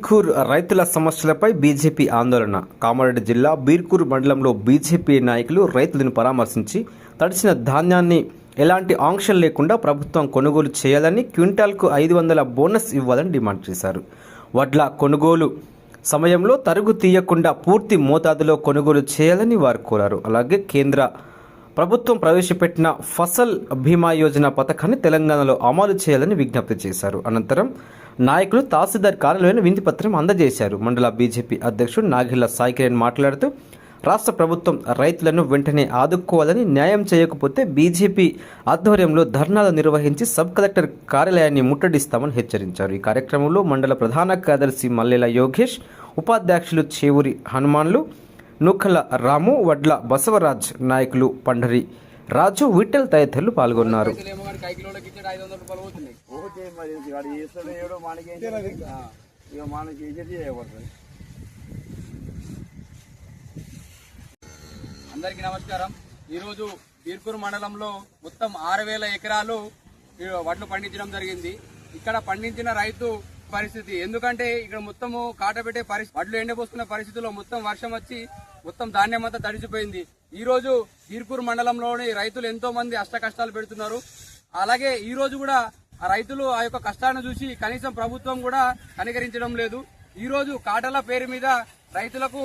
బీర్కూర్ రైతుల సమస్యలపై బీజేపీ ఆందోళన. కామారెడ్డి జిల్లా బీర్కూర్ మండలంలో బీజేపీ నాయకులు రైతులను పరామర్శించి తడిచిన ధాన్యాన్ని ఎలాంటి ఆంక్షలు లేకుండా ప్రభుత్వం కొనుగోలు చేయాలని క్వింటాల్కు ఐదు వందల బోనస్ ఇవ్వాలని డిమాండ్ చేశారు. వడ్ల కొనుగోలు సమయంలో తరుగు తీయకుండా పూర్తి మోతాదులో కొనుగోలు చేయాలని వారు కోరారు. అలాగే కేంద్ర ప్రభుత్వం ప్రవేశపెట్టిన ఫసల్ బీమా యోజన పథకాన్ని తెలంగాణలో అమలు చేయాలని విజ్ఞప్తి చేశారు. అనంతరం నాయకులు తహసీల్దార్ కార్యాలయంలో వింతి పత్రం అందజేశారు. మండల బీజేపీ అధ్యక్షుడు నాగిళ్ళ సాయికిరణ్ మాట్లాడుతూ రాష్ట్ర ప్రభుత్వం రైతులను వెంటనే ఆదుకోవాలని న్యాయం చేయకపోతే బీజేపీ ఆధ్వర్యంలో ధర్నాలు నిర్వహించి సబ్ కలెక్టర్ కార్యాలయాన్ని ముట్టడిస్తామని హెచ్చరించారు. ఈ కార్యక్రమంలో మండల ప్రధాన కార్యదర్శి మల్లెల యోగేష్ ఉపాధ్యక్షులు చేవూరి హనుమాన్లు నూకల రాము వడ్ల బసవరాజ్ నాయకులు పండరి రాజు విఠల్ తదితరులు పాల్గొన్నారు. ఏమో ఐదు వందల ఓకే మరి మనకి అందరికీ నమస్కారం. ఈరోజు బీర్పూర్ మండలంలో మొత్తం ఆరు వేల ఎకరాలు వడ్లు పండించడం జరిగింది. ఇక్కడ పండించిన రైతు పరిస్థితి. ఎందుకంటే ఇక్కడ మొత్తము కాటబెట్టే పరిస్థితి వడ్లు ఎండబోసుకున్న పరిస్థితుల్లో మొత్తం వర్షం వచ్చి మొత్తం ధాన్యం అంతా తడిచిపోయింది ఈ రోజు బీర్కూరు మండలంలోని రైతులు ఎంతో మంది అష్ట కష్టాలు పెడుతున్నారు. అలాగే ఈ రోజు కూడా ఆ రైతులు ఆ యొక్క కష్టాన్ని చూసి కనీసం ప్రభుత్వం కూడా కనికరించడం లేదు. ఈ రోజు కాటల పేరు మీద రైతులకు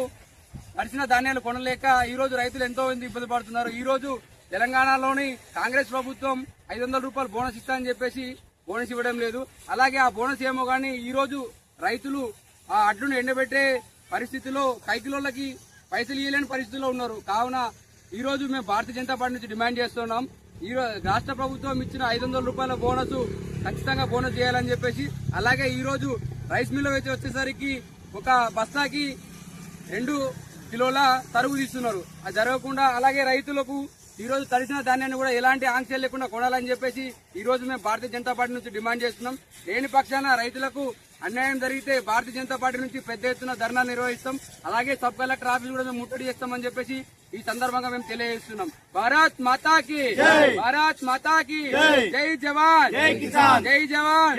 నడిచిన ధాన్యాలు కొనలేక ఈ రోజు రైతులు ఎంతో మంది ఇబ్బంది పడుతున్నారు. ఈ రోజు తెలంగాణలోని కాంగ్రెస్ ప్రభుత్వం ఐదు వందల రూపాయలు బోనస్ ఇస్తా అని చెప్పేసి బోనస్ ఇవ్వడం లేదు. అలాగే ఆ బోనస్ ఏమో కానీ ఈరోజు రైతులు ఆ అడ్డును ఎండబెట్టే పరిస్థితిలో కైకిలోళ్ళకి పైసలు ఇవ్వలేని పరిస్థితిలో ఉన్నారు. కావున ఈరోజు మేము భారతీయ జనతా పార్టీ నుంచి డిమాండ్ చేస్తున్నాం. ఈ రాష్ట్ర ప్రభుత్వం ఇచ్చిన ఐదు వందల రూపాయల బోనస్ ఖచ్చితంగా బోనస్ చేయాలని చెప్పేసి అలాగే ఈరోజు రైస్ మిల్లు అయితే వచ్చేసరికి ఒక బస్తాకి రెండు కిలోల తరుగు తీస్తున్నారు. అది జరగకుండా అలాగే రైతులకు ఈ రోజు తడిసిన ధాన్యాన్ని కూడా ఎలాంటి ఆంక్షలు లేకుండా కొనాలని చెప్పేసి ఈ రోజు మేము భారతీయ జనతా పార్టీ నుంచి డిమాండ్ చేస్తున్నాం. లేని పక్షాన రైతులకు అన్యాయం జరిగితే భారతీయ జనతా పార్టీ నుంచి పెద్ద ఎత్తున ధర్నా నిర్వహిస్తాం. అలాగే సబ్ కలెక్టర్ ఆఫీస్ కూడా మేము ముట్టడి చేస్తామని చెప్పేసి ఈ సందర్భంగా మేము తెలియజేస్తున్నాం. భారత్ మాతాకి భారత్ మాతాకి జై! జవాన్! జై జవాన్!